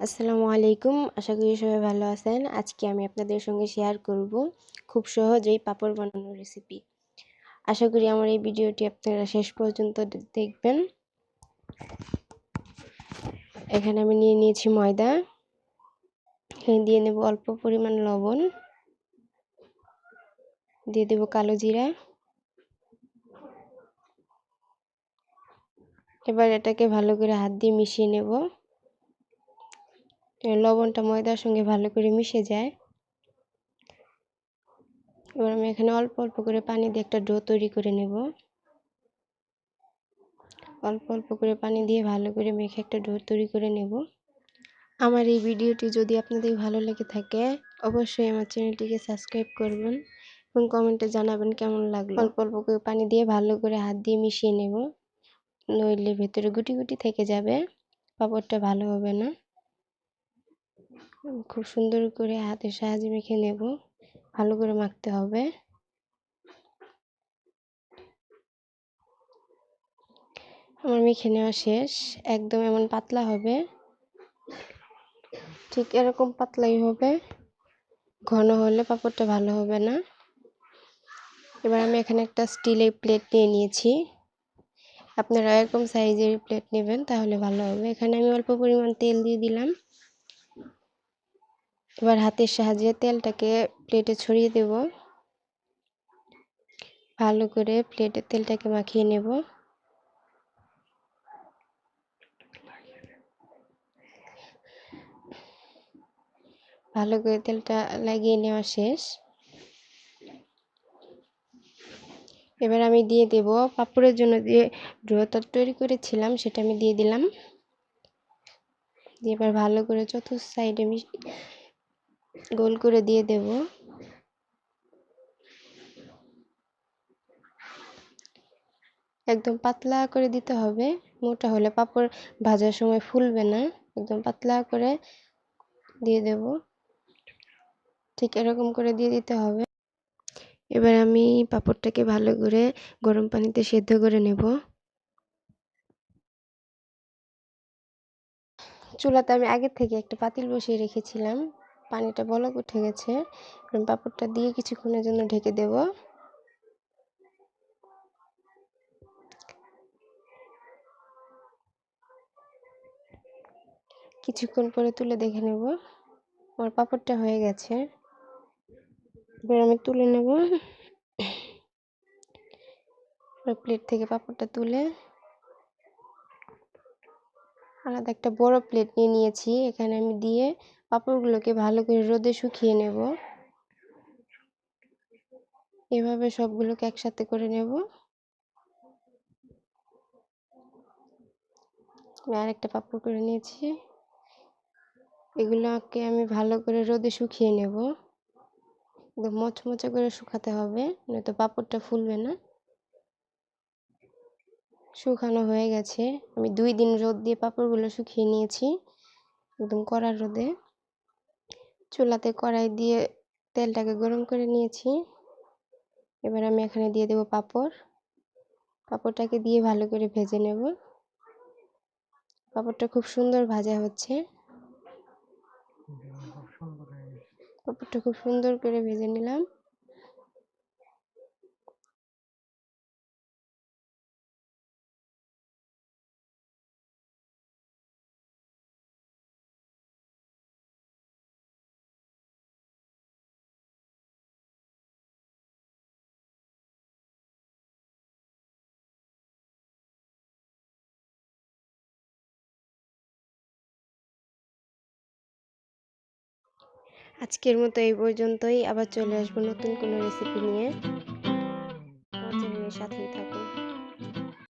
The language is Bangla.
আসসালামু আলাইকুম। আশা করি সবাই ভালো আছেন। আজকে আমি আপনাদের সঙ্গে শেয়ার করব খুব সহজেই পাপড় বানানোর রেসিপি আশা করি আমার এই ভিডিওটি আপনারা শেষ পর্যন্ত দেখবেন। এখানে আমি নিয়ে নিয়েছি ময়দা। এখানে দিয়ে নেব অল্প পরিমাণ লবণ। দিয়ে দেব কালো জিরা। এবার এটাকে ভালো করে হাত দিয়ে মিশিয়ে নেব। লবণটা ময়দার সঙ্গে ভালো করে মিশে যায়। এবার আমি এখানে অল্প অল্প করে পানি দিয়ে একটা ডো তৈরি করে নেব। অল্প অল্প করে পানি দিয়ে ভালো করে মেখে একটা ডো তৈরি করে নেব। আমার এই ভিডিওটি যদি আপনাদের ভালো লেগে থাকে, অবশ্যই আমার চ্যানেলটিকে সাবস্ক্রাইব করবেন এবং কমেন্টে জানাবেন কেমন লাগল। অল্প অল্প করে পানি দিয়ে ভালো করে হাত দিয়ে মিশিয়ে নেব। নইলে ভেতরে গুটি গুটি থেকে যাবে। পাপড়টা ভালো হবে না। খুব সুন্দর করে হাতের সাহায্যে মেখে নেব। ভালো করে মাখতে হবে। আমার মেখে নেওয়া শেষ। একদম এমন পাতলা হবে। ঠিক এরকম পাতলাই হবে। ঘন হলে পাপড়টা ভালো হবে না। এবার আমি এখানে একটা স্টিলের প্লেট নিয়ে নিয়েছি। আপনারা এরকম সাইজের প্লেট নেবেন তাহলে ভালো হবে। এখানে আমি অল্প পরিমাণ তেল দিয়ে দিলাম। এবার হাতের সাহায্যে তেলটাকে প্লেটে ছড়িয়ে দেব। ভালো করে প্লেটে তেলটাকে মাখিয়ে নেব। ভালো করে তেলটা লাগিয়ে নেওয়া শেষ। এবার আমি দিয়ে দেব পাপড়ের জন্য যে ড্রোটা তৈরি করেছিলাম সেটা আমি দিয়ে দিলাম। দিয়ে এবার ভালো করে চতুর্থ সাইডে গোল করে দিয়ে দেব। একদম পাতলা করে দিতে হবে। মোটা হলে পাপড় ভাজার সময় ফুলবে না। একদম পাতলা করে দিয়ে দেব। ঠিক এরকম করে দিয়ে দিতে হবে। এবার আমি পাপড়টাকে ভালো করে গরম পানিতে সেদ্ধ করে নেব। চুলাতে আমি আগে থেকে একটা পাতিল বসিয়ে রেখেছিলাম। পানিটা বলক, উঠে গেছে। পাপড়টা দিয়ে কিছুক্ষণের জন্য ঢেকে দেব। কিছুক্ষণ পরে তুলে দেখে নেব। আমার পাপড়টা হয়ে গেছে। এবার আমি তুলে নেব। প্লেট থেকে পাপড়টা তুলে আলাদা একটা বড় প্লেট নিয়ে নিয়েছি। এখানে আমি দিয়ে পাঁপড়গুলোকে ভালো করে রোদে শুকিয়ে নেব। এভাবে সবগুলোকে একসাথে করে নেব। আর একটা পাপড় করে নিয়েছি। এগুলোকে আমি ভালো করে রোদে শুকিয়ে নেব। একদম মচমচে করে শুকাতে হবে, নয়তো পাপড়টা ফুলবে না। শুকানো হয়ে গেছে। আমি দুই দিন রোদ দিয়ে পাপড়গুলো শুকিয়ে নিয়েছি, একদম কড়া রোদে। চুলাতে কড়াই দিয়ে তেলটাকে গরম করে নিয়েছি। এবার আমি এখানে দিয়ে দেব পাপড়। পাপড়টাকে দিয়ে ভালো করে ভেজে নেব। পাপড়টা খুব সুন্দর ভাজা হচ্ছে। পাপড়টা খুব সুন্দর করে ভেজে নিলাম। আজকের মতো এই পর্যন্তই। আবার চলে আসব নতুন কোনো রেসিপি নিয়ে। সাথেই থাকুন।